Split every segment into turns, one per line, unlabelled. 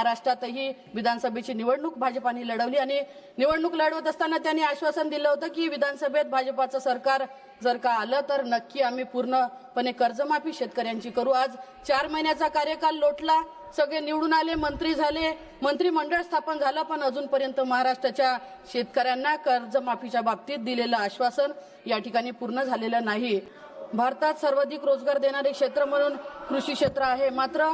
महाराष्ट्रातही विधानसभेची निवडणूक भाजपाने लढवली आणि निवडणूक लढवत असताना त्यांनी आश्वासन दिलं होतं की विधानसभेत भाजपाचं सरकार जर का आलं तर नक्की आम्ही पूर्णपणे कर्जमाफी शेतकऱ्यांची करू. आज चार महिन्याचा कार्यकाल लोटला सगळे निवडून आले मंत्री झाले मंत्रिमंडळ स्थापन झालं पण अजूनपर्यंत महाराष्ट्राच्या शेतकऱ्यांना कर्जमाफीच्या बाबतीत दिलेलं आश्वासन या ठिकाणी पूर्ण झालेलं नाही. भारतात सर्वाधिक रोजगार देणारे क्षेत्र म्हणून कृषी क्षेत्र आहे. मात्र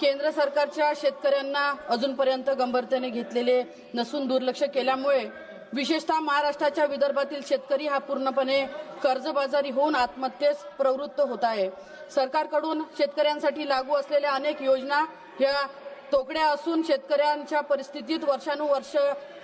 केंद्र सरकारच्या शेतकऱ्यांना अजूनपर्यंत गंभीरतेने घेतलेले नसून दुर्लक्ष केल्यामुळे विशेषतः महाराष्ट्राच्या विदर्भातील शेतकरी हा पूर्णपणे कर्जबाजारी होऊन आत्महत्येस प्रवृत्त होत आहे. सरकारकडून शेतकऱ्यांसाठी लागू असलेल्या अनेक योजना ह्या तोकड्या असून शेतकऱ्यांच्या परिस्थितीत वर्षानुवर्ष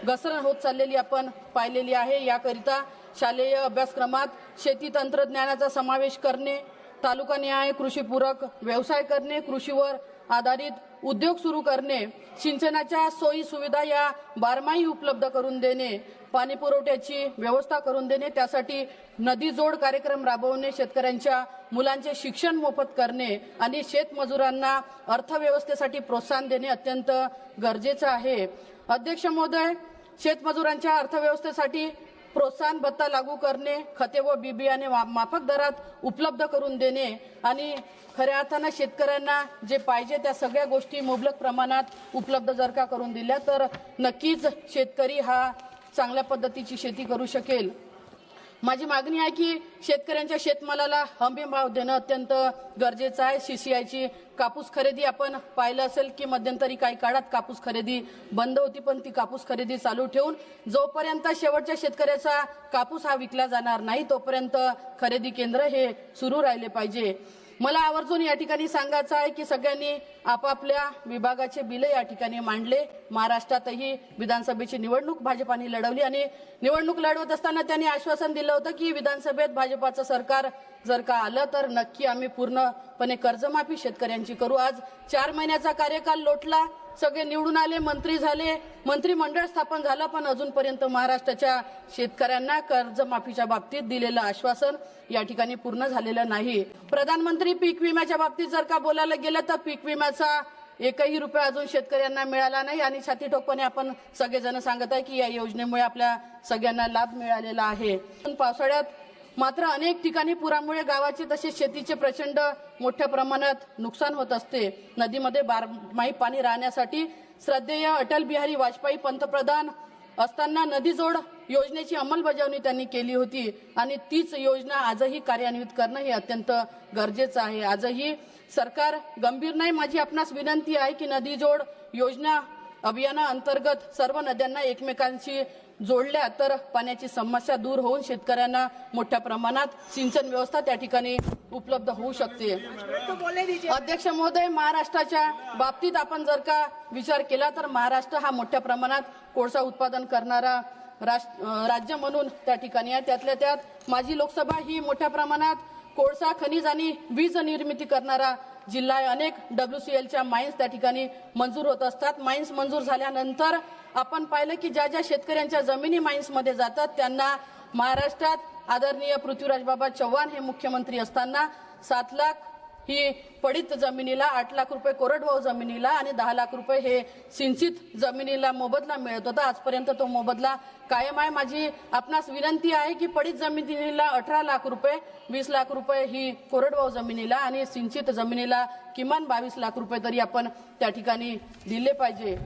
घसरण होत चाललेली आपण पाहिलेली आहे. याकरिता शालेय अभ्यासक्रमात शेती तंत्रज्ञानाचा समावेश करणे तालुका न्याय कृषीपूरक व्यवसाय करणे कृषीवर आधारित उद्योग सुरू करणे सिंचनाच्या सोयी सुविधा या बारमाही उपलब्ध करून देणे पाणी पुरवठ्याची व्यवस्था करून देणे त्यासाठी नदी जोड कार्यक्रम राबवणे शेतकऱ्यांच्या मुलांचे शिक्षण मोफत करणे आणि शेतमजुरांना अर्थव्यवस्थेसाठी प्रोत्साहन देणे अत्यंत गरजेचं आहे. अध्यक्ष महोदय शेतमजुरांच्या अर्थव्यवस्थेसाठी प्रोत्साहन भत्ता लागू करणे खते व बी बियाणे माफक दरात उपलब्ध करून देणे आणि खऱ्या अर्थानं शेतकऱ्यांना जे पाहिजे त्या सगळ्या गोष्टी मुबलक प्रमाणात उपलब्ध जर का करून दिल्या तर नक्कीच शेतकरी हा चांगल्या पद्धतीची शेती करू शकेल. माझी मागणी आहे की शेतकऱ्यांच्या शेतमालाला हमी भाव देणं अत्यंत गरजेचं आहे. सीसीआयची कापूस खरेदी आपण पाहिलं असेल की मध्यंतरी काही काळात कापूस खरेदी बंद होती पण ती कापूस खरेदी चालू ठेवून जोपर्यंत शेवटच्या शेतकऱ्याचा कापूस हा विकला जाणार नाही तोपर्यंत खरेदी केंद्र हे सुरू राहिले पाहिजे. मला आवर्जून या ठिकाणी सांगायचं आहे की सगळ्यांनी आपापल्या विभागाचे बिल या ठिकाणी मांडले. महाराष्ट्रातही विधानसभेची निवडणूक भाजपाने लढवली आणि निवडणूक लढवत असताना त्यांनी आश्वासन दिलं होतं की विधानसभेत भाजपाचं सरकार जर का आलं तर नक्की आम्ही पूर्णपणे कर्जमाफी शेतकऱ्यांची करू. आज चार महिन्याचा कार्यकाल लोटला. सगळे निवडून आले मंत्री झाले मंत्रिमंडळ स्थापन झालं पण अजूनपर्यंत महाराष्ट्राच्या शेतकऱ्यांना कर्जमाफीच्या बाबतीत दिलेलं आश्वासन या ठिकाणी पूर्ण झालेलं नाही. प्रधानमंत्री पीक विम्याच्या बाबतीत जर का बोलायला गेलं तर पीक विम्याचा एकही रुपया अजून शेतकऱ्यांना मिळाला नाही आणि छाती ठोकपणे आपण सगळेजण सांगत आहे की या योजनेमुळे आपल्या सगळ्यांना लाभ मिळालेला आहे. पण पावसाळ्यात मात्र अनेक ठिकाणी पुरामुळे गावाचे तसेच शेतीचे प्रचंड मोठ्या प्रमाणात नुकसान होत असते. नदीमध्ये बारमाही पाणी राहण्यासाठी श्रद्धेय अटल बिहारी वाजपेयी पंतप्रधान असताना नदीजोड योजनेची अंमलबजावणी त्यांनी केली होती आणि तीच योजना आजही कार्यान्वित करणं हे अत्यंत गरजेचं आहे. आजही सरकार गंभीर नाही. माझी आपणास विनंती आहे की नदीजोड योजना अभियाना अंतर्गत सर्व नद्यांना एकमेकांशी जोडल्या तर पाण्याची समस्या दूर होऊन शेतकऱ्यांना मोठ्या प्रमाणात सिंचन व्यवस्था त्या ठिकाणी उपलब्ध होऊ शकते. अध्यक्ष महोदय महाराष्ट्राच्या बाबतीत आपण जर का विचार केला तर महाराष्ट्र हा मोठ्या प्रमाणात कोळसा उत्पादन करणारा राज्य म्हणून त्या ठिकाणी आहे. त्यातल्या त्यात माझी लोकसभा ही मोठ्या प्रमाणात कोळसा खनिज आणि वीज निर्मिती करणारा जिल्हा अनेक डब्ल्यू सी एलच्या माइन्स त्या ठिकाणी मंजूर होत असतात. माइन्स मंजूर झाल्यानंतर आपण पाहिलं की ज्या ज्या शेतकऱ्यांच्या जमिनी माइन्समध्ये जातात त्यांना महाराष्ट्रात आदरणीय पृथ्वीराज बाबा चव्हाण हे मुख्यमंत्री असताना सात लाख ही पडीत जमिनीला आठ लाख रुपये कोरडवाहू जमिनीला आणि दहा लाख रुपये हे सिंचित जमिनीला मोबदला मिळत होता. आजपर्यंत तो मोबदला कायम आहे. माझी आपणास विनंती आहे की पडीत जमिनीला अठरा लाख रुपये वीस लाख रुपये ही कोरडवाहू जमिनीला आणि सिंचित जमिनीला किमान बावीस लाख रुपये तरी आपण त्या ठिकाणी दिले पाहिजे.